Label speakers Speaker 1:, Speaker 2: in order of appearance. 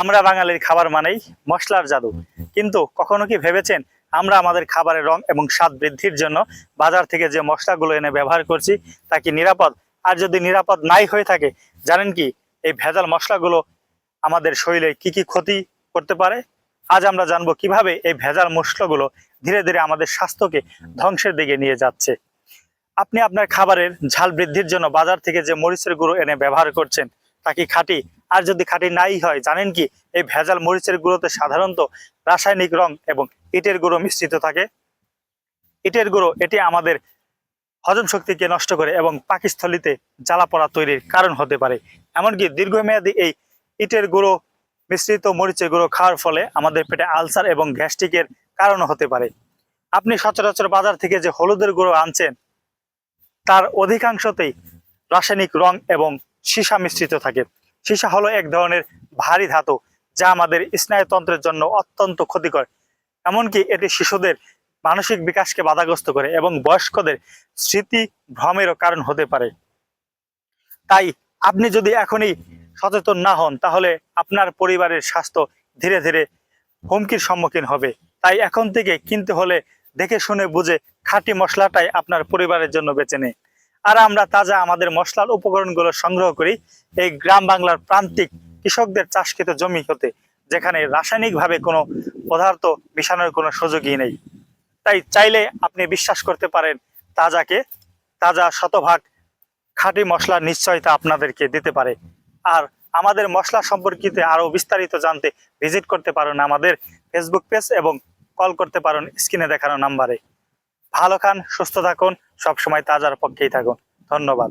Speaker 1: আমরা বাঙালির খাবার মানেই মশলার জাদু। কিন্তু কখনো কি ভেবেছেন আমরা আমাদের খাবারের রং এবং স্বাদ বৃদ্ধির জন্য বাজার থেকে যে মশলাগুলো এনে ব্যবহার করছি, তা কি নিরাপদ? আর যদি নিরাপদ নাই হয়ে থাকে, জানেন কি এই ভেজাল মশলাগুলো আমাদের শরীরে কি কি ক্ষতি করতে পারে? আজ আমরা জানব কীভাবে এই ভেজাল মশলাগুলো ধীরে ধীরে আমাদের স্বাস্থ্যকে ধ্বংসের দিকে নিয়ে যাচ্ছে। আপনি আপনার খাবারের ঝাল বৃদ্ধির জন্য বাজার থেকে যে মরিচের গুঁড়ো এনে ব্যবহার করছেন, তা কি খাঁটি আর যদি খাঁটি নাই হয়, জানেন কি? এই ভেজাল মরিচের গুঁড়োতে সাধারণত রাসায়নিক রং এবং ইটের গুঁড়ো মিশ্রিত থাকে। ইটের গুঁড়ো, এটি আমাদের হজম শক্তিকে নষ্ট করে এবং পাকিস্থলিতে জ্বালা পড়া তৈরির কারণ হতে পারে। এমনকি দীর্ঘমেয়াদী এই ইটের গুঁড়ো, মিশ্রিত মরিচের গুঁড়ো খাওয়ার ফলে আমাদের পেটে আলসার এবং গ্যাস্ট্রিকের কারণ হতে পারে। আপনি সচরাচর বাজার থেকে যে হলুদের গুঁড়ো আনছেন, তার অধিকাংশতেই রাসায়নিক রং এবং সীসা মিশ্রিত থাকে। সীসা হলো এক ধরনের ভারী ধাতু যা আমাদের স্নায়ুতন্ত্রের জন্য অত্যন্ত ক্ষতিকর। এমনকি এটি শিশুদের মানসিক বিকাশকে বাধাগ্রস্ত করে এবং বয়স্কদের স্মৃতি ভ্রমেরও কারণ হতে পারে। তাই আপনি যদি এখনই সচেতন না হন, তাহলে আপনার পরিবারের স্বাস্থ্য ধীরে ধীরে হুমকির সম্মুখীন হবে। তাই এখন থেকে কিনতে হলে দেখে শুনে বুঝে খাঁটি মশলাটাই আপনার পরিবারের জন্য বেছে নেই আর আমরা তাজা আমাদের মশলার উপকরণগুলো সংগ্রহ করি এই গ্রাম বাংলার প্রান্তিক কৃষকদের চাষকৃত জমি হতে, যেখানে রাসায়নিকভাবে কোনো পদার্থ মিশানোর কোনো সুযোগই নেই। তাই চাইলে আপনি বিশ্বাস করতে পারেন, তাজাকে তাজা শতভাগ খাঁটি মশলার নিশ্চয়তা আপনাদেরকে দিতে পারে। আর আমাদের মশলা সম্পর্কিত আরও বিস্তারিত জানতে ভিজিট করতে পারেন আমাদের ফেসবুক পেজ এবং কল করতে পারেন স্ক্রিনে দেখানো নাম্বারে। ভালো খান, সুস্থ থাকুন সবসময় তাজার পক্ষেই থাকুন। ধন্যবাদ।